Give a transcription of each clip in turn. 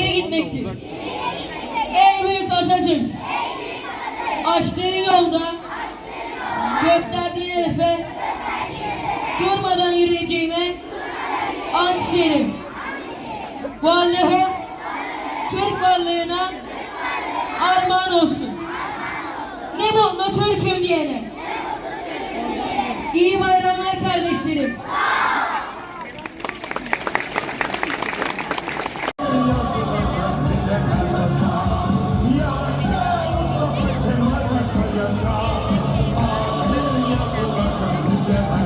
gitmektir. Ey büyük Atatürk! Açtığı yolda gösterdiğin hedefe durmadan yürüyeceğime ant içerim. Varlığı Türk varlığına armağan olsun. Ne mutlu Türk'üm diyene. İyi bayramlar Yeah.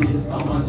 bir amaç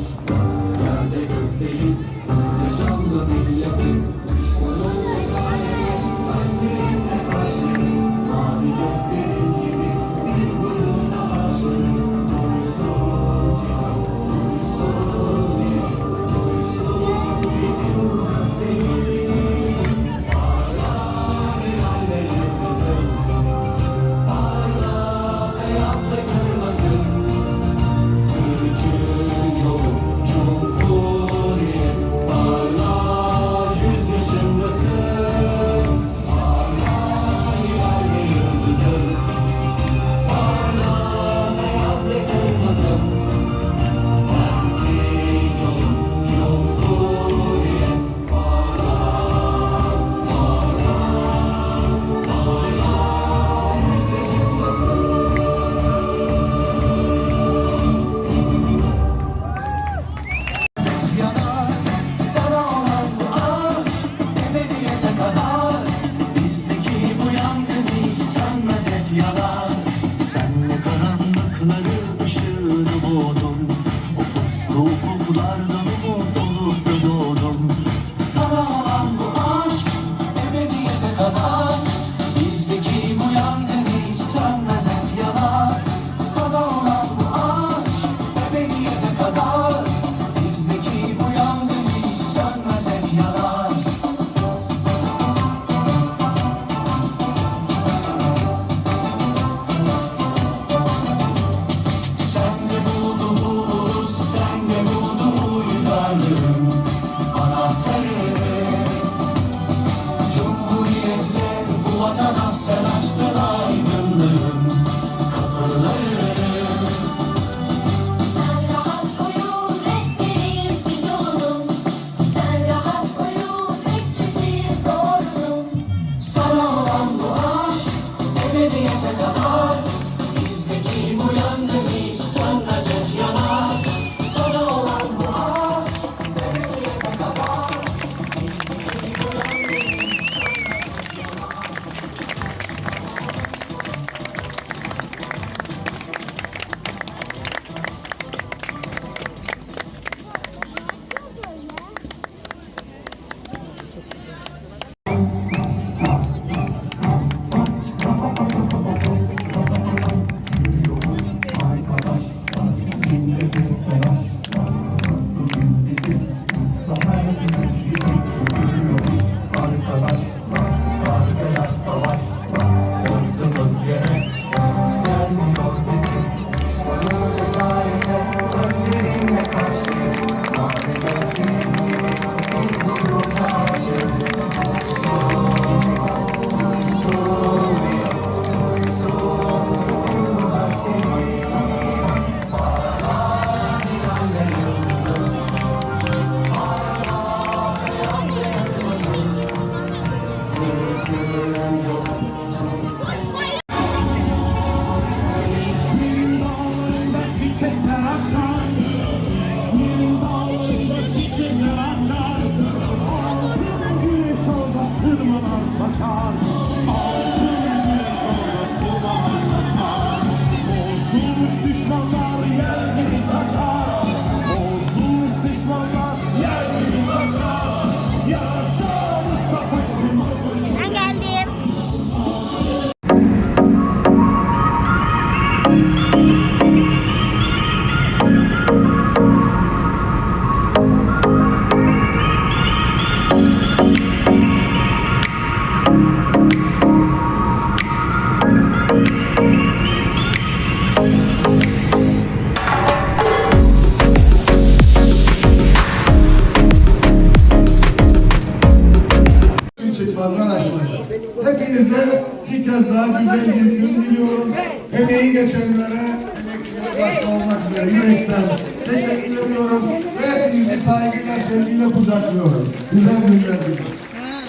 sorunlarından aşılacak. Hepinize bir kez daha güzel bir gün diliyorum. Emeği geçenlere, emekçilere başta olmak üzere yürekten teşekkür ediyorum. Ve hepinizi saygıyla, sevgiyle kucaklıyorum. Güzel günler diliyorum.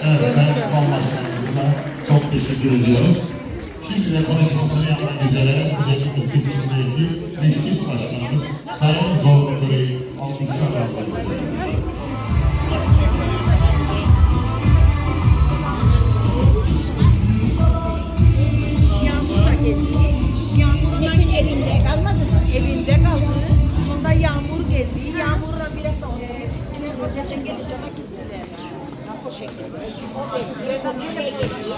Evet, Sayın Kuman Başkanımıza çok teşekkür ediyoruz. Şimdi de konuşmasını yapmak üzere Müzeyi Mutluluk Cumhuriyeti Bilgis Başkanımız Sayın Zorlu O şekilde. O geldi.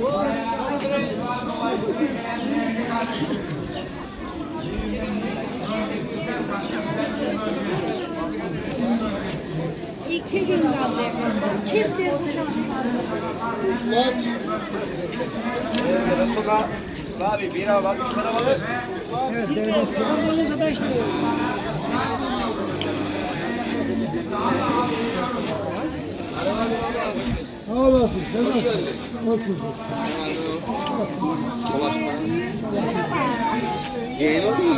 Buraya geldi. İki gün kaldı. Kimdir? Abi bir hava bak, şuna bak. Yayın oldu mu?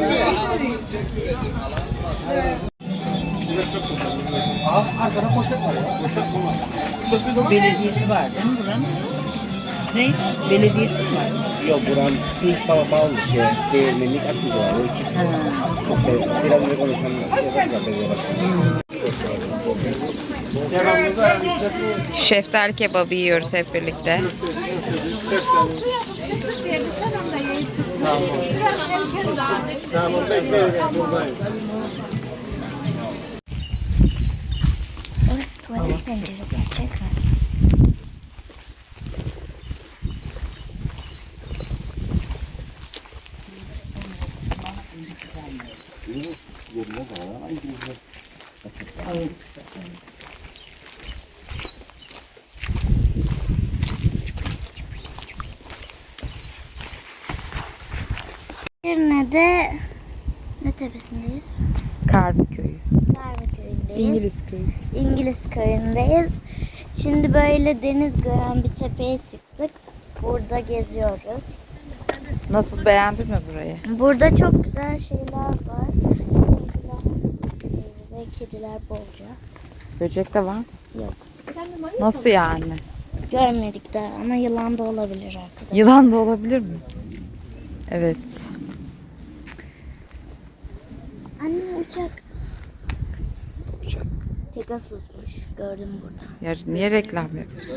Aha, arkada poşet var ya. Poşet bulma. Belediyesi var değil mi buranın? Ne? Belediyesi mi var? Yok buran sınıf baba bağlı şey, değirmenlik akıcı var. O iki çok sevdim. Biraz önce konuşan yapacak belediye başkanı. Şeftali kebabı yiyoruz hep birlikte. Bekleyin buradayım. Orası tuvalet penceresi çekme. Girne'de ne tepesindeyiz? Karbi köyü. Darbe köyündeyiz. İngiliz köyü. İngiliz köyündeyiz. Şimdi böyle deniz gören bir tepeye çıktık. Burada geziyoruz. Nasıl beğendin mi burayı? Burada çok güzel şeyler var. Kediler ve kediler bolca. Böcek de var. Yok. Nasıl yani? Görmedik daha ama yılan da olabilir arkadaşlar. Yılan da olabilir mi? Evet. Uçak. Uçak. Pegasus'muş. Gördüm burada. Ya niye reklam yapıyorsun?